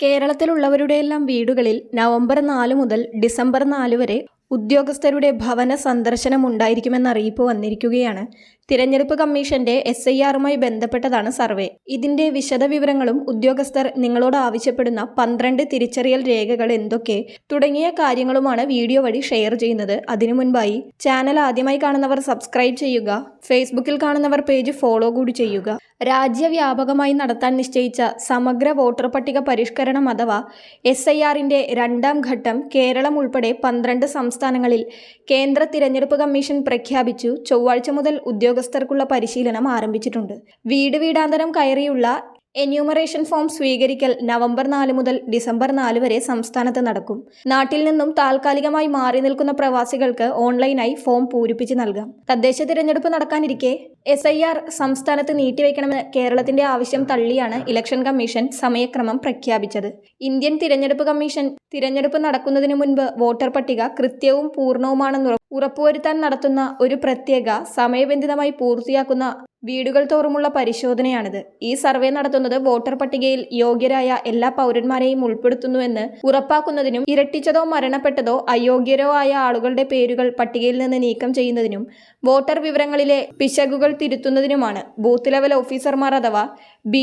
കേരളത്തിലുള്ളവരുടെയെല്ലാം വീടുകളിൽ നവംബർ നാല് മുതൽ ഡിസംബർ നാല് വരെ ഉദ്യോഗസ്ഥരുടെ ഭവന സന്ദർശനം ഉണ്ടായിരിക്കുമെന്ന അറിയിപ്പ് വന്നിരിക്കുകയാണ് തിരഞ്ഞെടുപ്പ് കമ്മീഷന്റെ എസ് ഐ ആറുമായി ബന്ധപ്പെട്ടതാണ് സർവേ. ഇതിന്റെ വിശദവിവരങ്ങളും ഉദ്യോഗസ്ഥർ നിങ്ങളോട് ആവശ്യപ്പെടുന്ന പന്ത്രണ്ട് തിരിച്ചറിയൽ രേഖകൾ എന്തൊക്കെ തുടങ്ങിയ കാര്യങ്ങളുമാണ് വീഡിയോ വഴി ഷെയർ ചെയ്യുന്നത്. അതിനു മുൻപായി ചാനൽ ആദ്യമായി കാണുന്നവർ സബ്സ്ക്രൈബ് ചെയ്യുക. ഫേസ്ബുക്കിൽ കാണുന്നവർ പേജ് ഫോളോ കൂടി ചെയ്യുക. രാജ്യവ്യാപകമായി നടത്താൻ നിശ്ചയിച്ച സമഗ്ര വോട്ടർ പട്ടിക പരിഷ്കരണം അഥവാ എസ് ഐ ആറിന്റെ രണ്ടാം ഘട്ടം കേരളം ഉൾപ്പെടെ പന്ത്രണ്ട് സംസ്ഥാനങ്ങളിൽ കേന്ദ്ര തിരഞ്ഞെടുപ്പ് കമ്മീഷൻ പ്രഖ്യാപിച്ചു. ചൊവ്വാഴ്ച മുതൽ ഉദ്യോഗസ്ഥർക്കുള്ള പരിശീലനം ആരംഭിച്ചിട്ടുണ്ട്. വീട് വീടാന്തരം കയറിയുള്ള എന്യൂമറേഷൻ ഫോം സ്വീകരിക്കൽ നവംബർ നാല് മുതൽ ഡിസംബർ നാല് വരെ സംസ്ഥാനത്ത് നടക്കും. നാട്ടിൽ നിന്നും താൽക്കാലികമായി മാറി നിൽക്കുന്ന പ്രവാസികൾക്ക് ഓൺലൈനായി ഫോം പൂരിപ്പിച്ച് നൽകാം. തദ്ദേശ തിരഞ്ഞെടുപ്പ് നടക്കാനിരിക്കെ എസ് ഐ ആർ സംസ്ഥാനത്ത് നീട്ടിവെക്കണമെന്ന് കേരളത്തിന്റെ ആവശ്യം തള്ളിയാണ് ഇലക്ഷൻ കമ്മീഷൻ സമയക്രമം പ്രഖ്യാപിച്ചത്. ഇന്ത്യൻ തിരഞ്ഞെടുപ്പ് കമ്മീഷൻ തിരഞ്ഞെടുപ്പ് നടക്കുന്നതിന് മുൻപ് വോട്ടർ പട്ടിക കൃത്യവും പൂർണവുമാണെന്ന് ഉറപ്പുവരുത്താൻ നടത്തുന്ന ഒരു പ്രത്യേക സമയബന്ധിതമായി പൂർത്തിയാക്കുന്ന വീടുകൾ തോറുമുള്ള പരിശോധനയാണിത്. ഈ സർവേ നടത്തുന്നത് വോട്ടർ പട്ടികയിൽ യോഗ്യരായ എല്ലാ പൗരന്മാരെയും ഉൾപ്പെടുത്തുന്നുവെന്ന് ഉറപ്പാക്കുന്നതിനും ഇരട്ടിച്ചതോ മരണപ്പെട്ടതോ അയോഗ്യരോ ആയ ആളുകളുടെ പേരുകൾ പട്ടികയിൽ നിന്ന് നീക്കം ചെയ്യുന്നതിനും വോട്ടർ വിവരങ്ങളിലെ പിശകുകൾ തിരുത്തുന്നതിനുമാണ്. ബൂത്ത് ലെവൽ ഓഫീസർമാർ അഥവാ ബി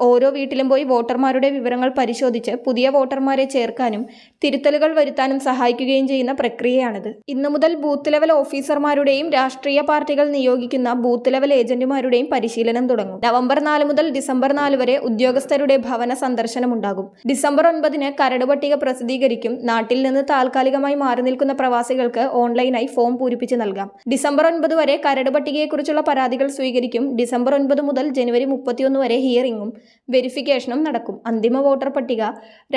ഓരോ വീട്ടിലും പോയി വോട്ടർമാരുടെ വിവരങ്ങൾ പരിശോധിച്ച് പുതിയ വോട്ടർമാരെ ചേർക്കാനും തിരുത്തലുകൾ വരുത്താനും സഹായിക്കുകയും ചെയ്യുന്ന പ്രക്രിയയാണിത്. ഇന്നു മുതൽ ബൂത്ത് ലെവൽ ഓഫീസർമാരുടെയും രാഷ്ട്രീയ പാർട്ടികൾ നിയോഗിക്കുന്ന ബൂത്ത് ലെവൽ ഏജന്റുമാരുടെയും പരിശീലനം തുടങ്ങും. നവംബർ നാല് മുതൽ ഡിസംബർ നാല് വരെ ഉദ്യോഗസ്ഥരുടെ ഭവന സന്ദർശനമുണ്ടാകും. ഡിസംബർ ഒൻപതിന് കരട് പട്ടിക പ്രസിദ്ധീകരിക്കും. നാട്ടിൽ നിന്ന് താൽക്കാലികമായി മാറി നിൽക്കുന്ന പ്രവാസികൾക്ക് ഓൺലൈനായി ഫോം പൂരിപ്പിച്ച് നൽകാം. ഡിസംബർ ഒൻപത് വരെ കരട് പട്ടികയെക്കുറിച്ചുള്ള പരാതികൾ സ്വീകരിക്കും. ഡിസംബർ ഒൻപത് മുതൽ ജനുവരി മുപ്പത്തിയൊന്ന് വരെ ഹിയറിംഗും വെരിഫിക്കേഷനും നടക്കും. അന്തിമ വോട്ടർ പട്ടിക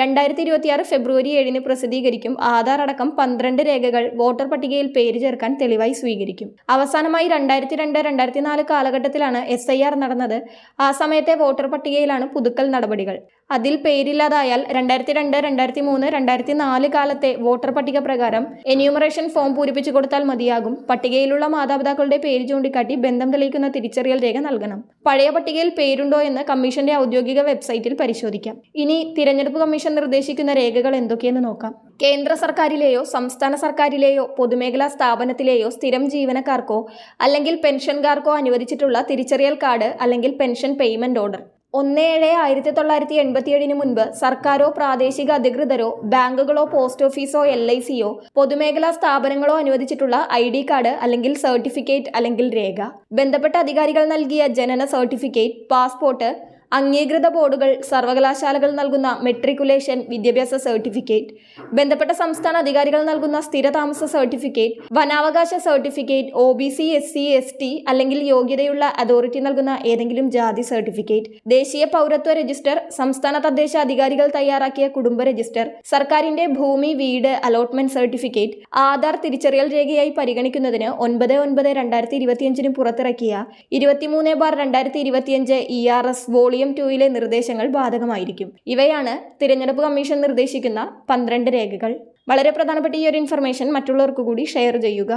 രണ്ടായിരത്തി ഇരുപത്തിയാറ് ഫെബ്രുവരി ഏഴിന് പ്രസിദ്ധീകരിക്കും. ആധാർ അടക്കം പന്ത്രണ്ട് രേഖകൾ വോട്ടർ പട്ടികയിൽ പേര് ചേർക്കാൻ തെളിവായി സ്വീകരിക്കും. അവസാനമായി രണ്ടായിരത്തി രണ്ട് രണ്ടായിരത്തി നാല് കാലഘട്ടത്തിലാണ് എസ് നടന്നത്. ആ സമയത്തെ വോട്ടർ പട്ടികയിലാണ് പുതുക്കൽ നടപടികൾ. അതിൽ പേരില്ലാതായാൽ രണ്ടായിരത്തി രണ്ട് രണ്ടായിരത്തി മൂന്ന് രണ്ടായിരത്തി നാല് കാലത്തെ വോട്ടർ പട്ടിക പ്രകാരം എന്യൂമറേഷൻ ഫോം പൂരിപ്പിച്ചു കൊടുത്താൽ മതിയാകും. പട്ടികയിലുള്ള മാതാപിതാക്കളുടെ പേര് ചൂണ്ടിക്കാട്ടി ബന്ധം തെളിയിക്കുന്ന തിരിച്ചറിയൽ രേഖ നൽകണം. പഴയ പട്ടികയിൽ പേരുണ്ടോ എന്ന് കമ്മീഷന്റെ ഔദ്യോഗിക വെബ്സൈറ്റിൽ പരിശോധിക്കാം. ഇനി തിരഞ്ഞെടുപ്പ് കമ്മീഷൻ നിർദ്ദേശിക്കുന്ന രേഖകൾ എന്തൊക്കെയെന്ന് നോക്കാം. കേന്ദ്ര സർക്കാരിലെയോ സംസ്ഥാന സർക്കാരിലെയോ പൊതുമേഖലാ സ്ഥാപനത്തിലെയോ സ്ഥിരം ജീവനക്കാർക്കോ അല്ലെങ്കിൽ പെൻഷൻകാർക്കോ അനുവദിച്ചിട്ടുള്ള തിരിച്ചറിയൽ കാർഡ് അല്ലെങ്കിൽ പെൻഷൻ പേയ്മെന്റ് ഓർഡർ. ഒന്ന് ഏഴ് ആയിരത്തി തൊള്ളായിരത്തി എൺപത്തിയേഴിന് മുൻപ് സർക്കാരോ പ്രാദേശിക അധികൃതരോ ബാങ്കുകളോ പോസ്റ്റ് ഓഫീസോ എൽ ഐ സിയോ പൊതുമേഖലാ സ്ഥാപനങ്ങളോ അനുവദിച്ചിട്ടുള്ള ഐ ഡി കാർഡ് അല്ലെങ്കിൽ സർട്ടിഫിക്കറ്റ് അല്ലെങ്കിൽ രേഖ. ബന്ധപ്പെട്ട അധികാരികൾ നൽകിയ ജനന സർട്ടിഫിക്കറ്റ് പാസ്പോർട്ട് അംഗീകൃത ബോർഡുകൾ സർവകലാശാലകൾ നൽകുന്ന മെട്രിക്കുലേഷൻ വിദ്യാഭ്യാസ സർട്ടിഫിക്കറ്റ് ബന്ധപ്പെട്ട സംസ്ഥാന അധികാരികൾ നൽകുന്ന സ്ഥിരതാമസ certificate വനാവകാശ certificate O B C S C S T അല്ലെങ്കിൽ യോഗ്യതയുള്ള അതോറിറ്റി നൽകുന്ന ഏതെങ്കിലും ജാതി സർട്ടിഫിക്കറ്റ് ദേശീയ പൗരത്വ രജിസ്റ്റർ സംസ്ഥാന തദ്ദേശ അധികാരികൾ തയ്യാറാക്കിയ കുടുംബ രജിസ്റ്റർ സർക്കാരിന്റെ ഭൂമി വീട് അലോട്ട്മെന്റ് സർട്ടിഫിക്കറ്റ് ആധാർ തിരിച്ചറിയൽ രേഖയായി പരിഗണിക്കുന്നതിന് ഒൻപത് ഒൻപത് രണ്ടായിരത്തി ഇരുപത്തിയഞ്ചിന് പുറത്തിറക്കിയ ഇരുപത്തിമൂന്ന് ബാർ രണ്ടായിരത്തി ഇരുപത്തിയഞ്ച് ഇ ആർ എസ് വോളിയം ടുവിലെ നിർദ്ദേശങ്ങൾ ബാധകമായിരിക്കും. ഇവയാണ് തിരഞ്ഞെടുപ്പ് കമ്മീഷൻ നിർദ്ദേശിക്കുന്ന പന്ത്രണ്ട് രേഖകൾ. വളരെ പ്രധാനപ്പെട്ട ഈ ഒരു ഇൻഫർമേഷൻ മറ്റുള്ളവർക്ക് കൂടി ഷെയർ ചെയ്യുക.